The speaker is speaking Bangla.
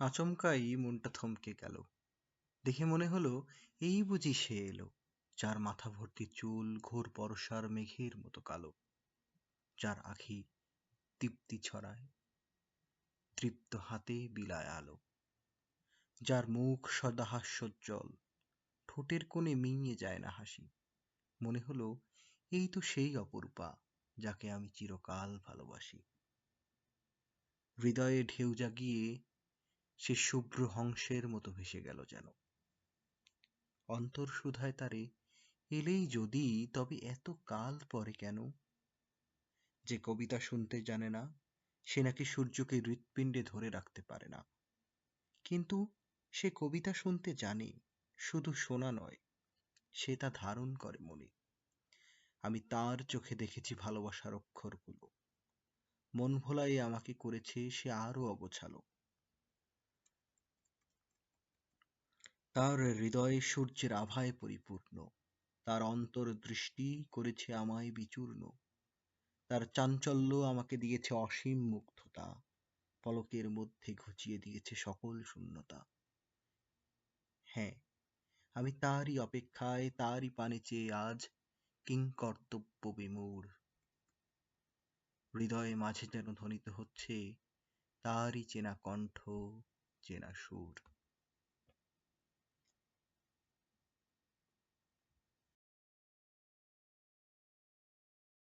আচমকাই মনটা থমকে গেল। দেখে মনে হলো, এই বুঝি সে এলো, যার মাথা ভর্তি চুল, ঘোর পরশার মেঘের মতো কালো, যার আখি দীপ্তি ছড়ায়, তৃপ্ত হাতে বিলায় আলো, যার মুখ সদা হাস্যোজ্জ্বল, ঠোঁটের কোণে মিইয়ে যায় না হাসি। মনে হলো, এই তো সেই অপরূপা, যাকে আমি চিরকাল ভালোবাসি। হৃদয়ে ঢেউ জাগিয়ে সে শুভ্র হংসের মতো ভেসে গেল যেন। অন্তর সুধায় তারে, এলেই যদি, তবে এত কাল পরে কেন? যে কবিতা শুনতে জানে না, সে নাকি সূর্যকে হৃৎপিণ্ডে ধরে রাখতে পারে না। কিন্তু সে কবিতা শুনতে জানে, শুধু শোনা নয়, সে তা ধারণ করে মনে। আমি তার চোখে দেখেছি ভালোবাসার অক্ষরগুলো। মন ভোলাই আমাকে করেছে, সে আরও অগোছালো। তার হৃদয়ে সূর্যের আভায় পরিপূর্ণ। তার অন্তর দৃষ্টি করেছে আমায় বিচূর্ণ। তার চাঞ্চল্য আমাকে দিয়েছে অসীম মুগ্ধতা। পলকের মধ্যে ঘুচিয়ে দিয়েছে সকল শূন্যতা। হ্যাঁ আমি তারই অপেক্ষায়, তারই পানে চেয়ে আজ কিংকর্তব্য বিমূঢ়। হৃদয়ে মাঝে যেন ধ্বনিত হচ্ছে, তারই চেনা কণ্ঠ, চেনা সুর।